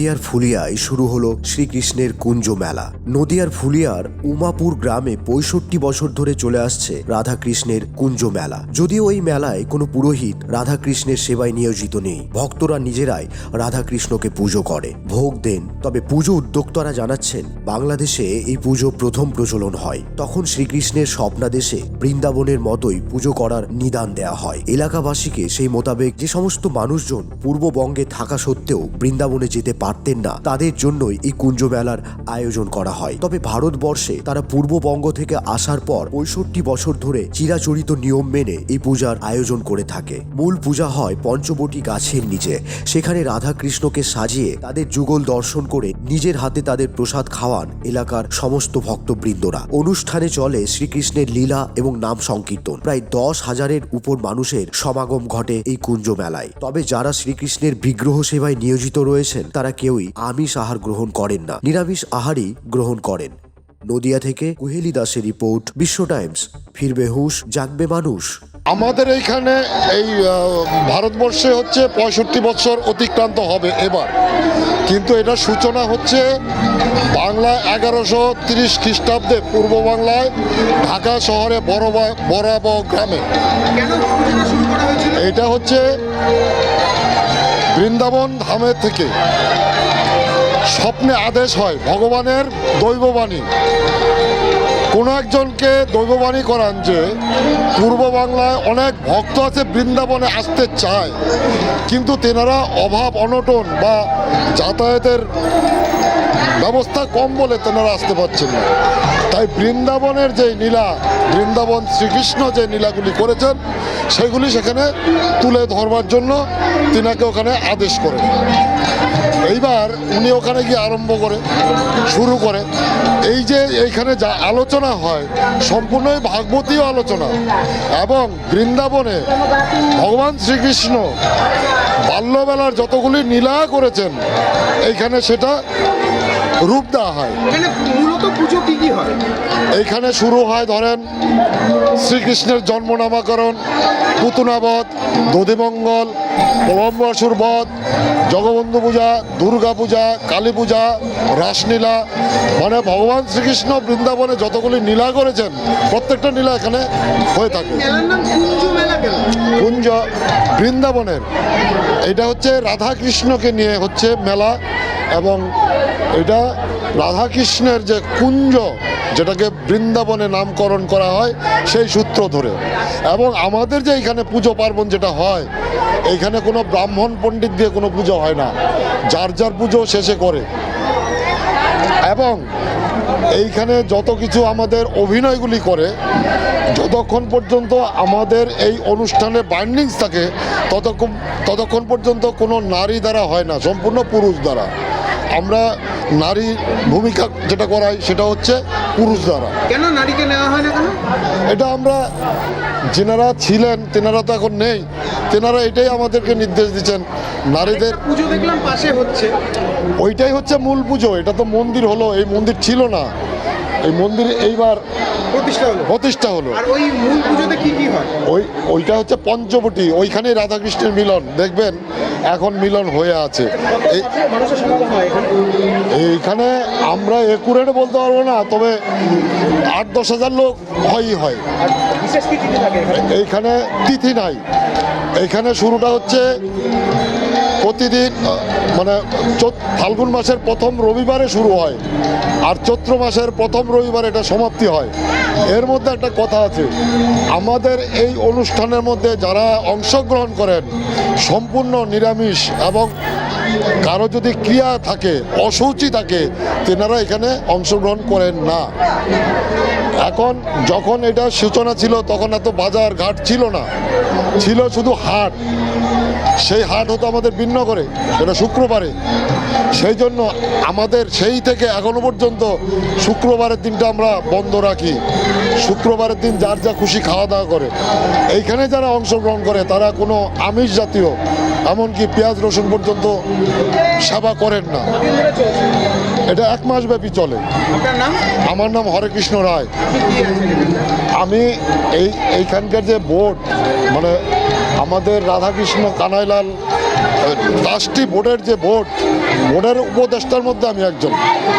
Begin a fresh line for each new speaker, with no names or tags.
ফুলিয়ায় শুরু হলো শ্রীকৃষ্ণের কুঞ্জ মেলা। নদিয়ার ফুলিয়ার উমাপুর গ্রামে পঁয়ষট্টি বছর ধরে চলে আসছে রাধাকৃষ্ণের কুঞ্জ মেলা। যদিও এই মেলায় কোনো পুরোহিত রাধাকৃষ্ণের সেবায় নিয়োজিত নেই। ভক্তরা নিজেরাই রাধাকৃষ্ণকে পুজো করে, ভোগ দেন। তবে পুজো উদ্যোক্তারা জানাচ্ছেন, বাংলাদেশে এই পুজো প্রথম প্রচলন হয়। তখন শ্রীকৃষ্ণের স্বপ্নাদেশে বৃন্দাবনের মতোই পুজো করার নিদান দেয়া হয়। এলাকাবাসীকে সেই মোতাবেক যে সমস্ত মানুষজন পূর্ববঙ্গে থাকা সত্ত্বেও বৃন্দাবনে যেতে পারতেন না। তাদের জন্যই এই কুঞ্জ মেলার আয়োজন করা হয়। তবে ভারতবর্ষে তারা পূর্ববঙ্গ থেকে আসার পর পঁয়ষট্টি বছর ধরে চিরাচরিত নিয়ম মেনে এই পূজার আয়োজন করে থাকে। মূল পূজা হয় পঞ্চবটি গাছের নিচে। সেখানে রাধা কৃষ্ণকে সাজিয়ে তাদের যুগল দর্শন করে নিজের হাতে তাদের প্রসাদ খাওয়ান এলাকার সমস্ত ভক্তবৃন্দরা। অনুষ্ঠানে চলে শ্রীকৃষ্ণের লীলা এবং নাম সংকীর্তন। প্রায় দশ হাজারের উপর মানুষের সমাগম ঘটে এই কুঞ্জ মেলায় তবে যারা শ্রীকৃষ্ণের বিগ্রহ সেবায় নিয়োজিত রয়েছেন, তারা কেউই আমিষ আহার গ্রহণ করেন না নিরামিষ আহারই গ্রহণ করেন। নদিয়া থেকে কুহেলি দাসের রিপোর্ট বিশ্ব টাইমস। ফিরবে হুশ জাগবে মানুষ।
আমাদের এইখানে এই ভারতবর্ষে হচ্ছে পঁয়ষট্টি বছর অতিক্রান্ত হবে এবার। কিন্তু এটা সূচনা হচ্ছে বাংলা এগারোশো তিরিশ খ্রিস্টাব্দে পূর্ব বাংলায় ঢাকা শহরে বড়বা বরাব গ্রামে।
কেন পুজোটা শুরু করা হয়েছিল?
এটা হচ্ছে বৃন্দাবন ধামের থেকে স্বপ্নে আদেশ হয়, ভগবানের দৈববাণী। কোনো একজনকে দৈববাণী করান যে পূর্ব বাংলায় অনেক ভক্ত আছে বৃন্দাবনে আসতে চায়, কিন্তু তেনারা অভাব, অনটন বা যাতায়াতের ব্যবস্থা কম বলে তেনারা আসতে পারছেন না। তাই বৃন্দাবনের যে নীলা, বৃন্দাবন শ্রীকৃষ্ণ যে নীলাগুলি করেছেন, সেগুলি সেখানে তুলে ধরবার জন্য তিনাকে ওখানে আদেশ করেন। এইবার উনি ওখানে গিয়ে আরম্ভ করে শুরু করে। এই যে এইখানে যা আলোচনা হয় সম্পূর্ণই ভাগবতীয় আলোচনা এবং বৃন্দাবনে ভগবান শ্রীকৃষ্ণ বাল্যবেলার যতগুলি নীলা করেছেন এইখানে সেটা রূপ দেওয়া হয়।
হয়?
এইখানে শুরু হয় ধরেন শ্রীকৃষ্ণের জন্ম নামাকরণ পুতুনাবধ দধিমঙ্গল কলম্বাসুর বধ জগবন্ধু পূজা দুর্গা পূজা কালী পূজা রাসলীলা মানে ভগবান শ্রীকৃষ্ণ বৃন্দাবনে যতগুলি নীলা করেছেন প্রত্যেকটা নীলা এখানে হয়ে থাকে।
কুঞ্জ
বৃন্দাবনের। এটা হচ্ছে রাধা কৃষ্ণকে নিয়ে হচ্ছে মেলা এবং এটা রাধাকৃষ্ণের যে কুঞ্জ যেটাকে বৃন্দাবনে নামকরণ করা হয় সেই সূত্র ধরে। এবং আমাদের যে এখানে পুজো পার্বণ যেটা হয় এইখানে কোনো ব্রাহ্মণ পণ্ডিত দিয়ে কোনো পুজো হয় না। যার যার পুজো শেষে করে। এবং এইখানে যত কিছু আমাদের অভিনয়গুলি করে, যতক্ষণ পর্যন্ত আমাদের এই অনুষ্ঠানে বাইন্ডিংস থাকে, ততক্ষণ ততক্ষণ পর্যন্ত কোনো নারী দ্বারা হয় না, সম্পূর্ণ পুরুষ দ্বারা। আমরা নারী ভূমিকা যেটা করাই সেটা হচ্ছে পুরুষ দ্বারা।
কেন নারীকে নেওয়া হয় না কেন?
এটা আমরা যেনারা ছিলেন তেনারা তো এখন নেই তেনারা এটাই আমাদেরকে নির্দেশ দিচ্ছেন। নারীদের
পুজো দেখলাম পাশে হচ্ছে।
ওইটাই হচ্ছে মূল পুজো এটা তো মন্দির হলো এই মন্দির ছিল না। এই মন্দিরে এইবার
প্রতিষ্ঠা হলো।
প্রতিষ্ঠা হলো।
আর ওই মূল পুজোতে কি কি হয়?
ওই ওইটা হচ্ছে পঞ্চবটি ওইখানেই রাধাকৃষ্ণের মিলন। দেখবেন এখন মিলন হয়ে আছে। এইখানে আমরা একুরেটে বলতে পারব না তবে আট দশ হাজার লোক হয়ই হয়। এইখানে তিথি নাই। এইখানে শুরুটা হচ্ছে প্রতিদিন মানে ফাল্গুন মাসের প্রথম রবিবারে শুরু হয় আর চৈত্র মাসের প্রথম রবিবার এটা সমাপ্তি হয়। এর মধ্যে একটা কথা আছে, আমাদের এই অনুষ্ঠানের মধ্যে যারা অংশগ্রহণ করেন, সম্পূর্ণ নিরামিষ এবং কারও যদি ক্রিয়া থাকে, অসুচি থাকে, তেনারা এখানে অংশগ্রহণ করেন না। এখন যখন এটা সূচনা ছিল, তখন এত বাজার ঘাট ছিল না। ছিল শুধু হাট। সেই হাট হতো আমাদের ভিন্ন করে সেটা শুক্রবারে। সেই জন্য আমাদের সেই থেকে এখনও পর্যন্ত শুক্রবারের দিনটা আমরা বন্ধ রাখি। শুক্রবারের দিন যার যা খুশি খাওয়া দাওয়া করে। এইখানে যারা অংশগ্রহণ করে, তারা কোনো আমিষ জাতীয় এমনকি পেঁয়াজ রসুন পর্যন্ত সেবা করেন না। এটা এক মাস ব্যাপী চলে। আমার নাম হরেকৃষ্ণ রায়? আমি এই এইখানকার যে বোর্ড মানে আমাদের রাধাকৃষ্ণ কানাইলাল ট্রাস্টি বোর্ডের যে বোর্ড বোর্ডের উপদেষ্টার মধ্যে আমি একজন।